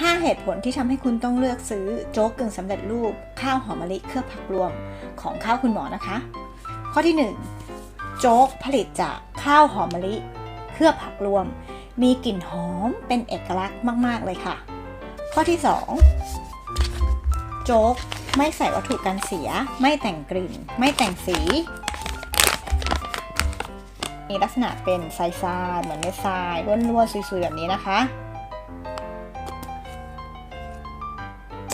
5 เหตุผลที่ทำให้คุณต้องเลือกซื้อโจ๊กกึ่งสำเร็จรูป ข้าวหอมมะลิเคลือบผักรวมของข้าวคุณหมอนะคะ ข้อที่ 1 โจ๊กผลิตจากข้าวหอมมะลิเคลือบผักรวม มีกลิ่นหอมเป็นเอกลักษณ์มาก ๆ เลยค่ะ ข้อที่ 2 โจ๊กไม่ใส่วัตถุกันเสีย ไม่แต่งกลิ่น ไม่แต่งสี มีลักษณะเป็นทรายๆเหมือนเม็ดทรายร่วนๆซุยๆแบบนี้นะคะ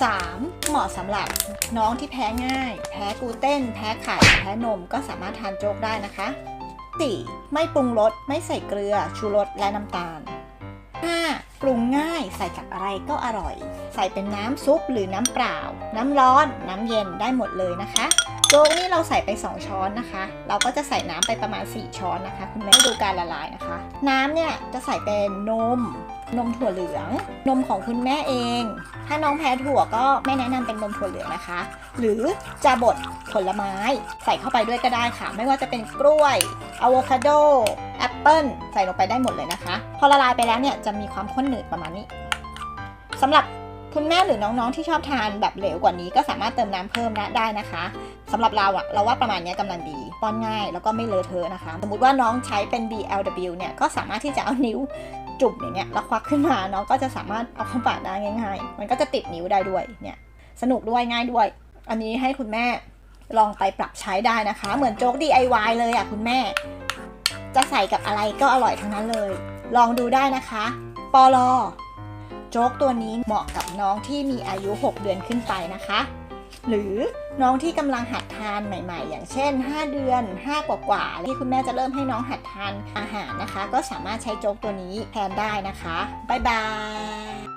3. เหมาะสำหรับน้องที่แพ้ง่าย แพ้กลูเตน แพ้ไข่ แพ้นมก็สามารถทานโจ๊กได้นะคะ 4. ไม่ปรุงรส ไม่ใส่เกลือ ชูรส และน้ำตาล 5. ปรุงง่ายใส่กับอะไรก็อร่อย ใส่เป็นน้ำซุปหรือน้ำเปล่า น้ำร้อน น้ำเย็นได้หมดเลยนะคะ โจ๊กนี่เราใส่ไป 2 ช้อนนะคะ เราก็จะใส่น้ำไปประมาณ 4 ช้อนนะคะ คุณแม่ดูการละลายนะคะ น้ำเนี่ยจะใส่เป็นนม นมถั่วเหลือง นมของคุณแม่เอง ถ้าน้องแพ้ถั่วก็ไม่แนะนำเป็นนมถั่วเหลืองนะคะ หรือจะบดผลไม้ใส่เข้าไปด้วยก็ได้ค่ะ ไม่ว่าจะเป็นกล้วยอะโวคาโดแอปเปิ้ลใส่ลงไปได้หมดเลยนะคะ พอละลายไปแล้วเนี่ยจะมีความข้นหนืดประมาณนี้สำหรับ คุณแม่หรือน้องๆที่ชอบทานแบบเหลวกว่านี้ก็สามารถเติมน้ำเพิ่มได้นะคะสำหรับเราอะเราว่าประมาณนี้กำลังดี ป้อนง่ายแล้วก็ไม่เลอะเทอะนะคะ สมมติว่าน้องใช้เป็น BLW เนี่ยก็สามารถที่จะเอานิ้วจุ่มอย่างเงี้ยแล้วควักขึ้นมาน้องก็จะสามารถเอาเข้าปากได้ง่าย ๆ มันก็จะติดนิ้วได้ด้วยเนี่ยสนุกด้วยง่ายด้วย อันนี้ให้คุณแม่ลองไปปรับใช้ได้นะคะ เหมือนโจ๊ก DIY เลยอะคุณแม่ จะใส่กับอะไรก็อร่อยทั้งนั้นเลย ลองดูได้นะคะ ปอลอ โจ๊กตัวนี้เหมาะกับน้องที่มีอายุ 6 เดือนขึ้นไปนะคะ หรือน้องที่กำลังหัดทานใหม่ ๆ อย่างเช่น 5 เดือน 5 กว่าๆที่คุณแม่จะเริ่มให้น้องหัดทานอาหารนะคะ ก็สามารถใช้โจ๊กตัวนี้แทนได้นะคะบ๊ายบาย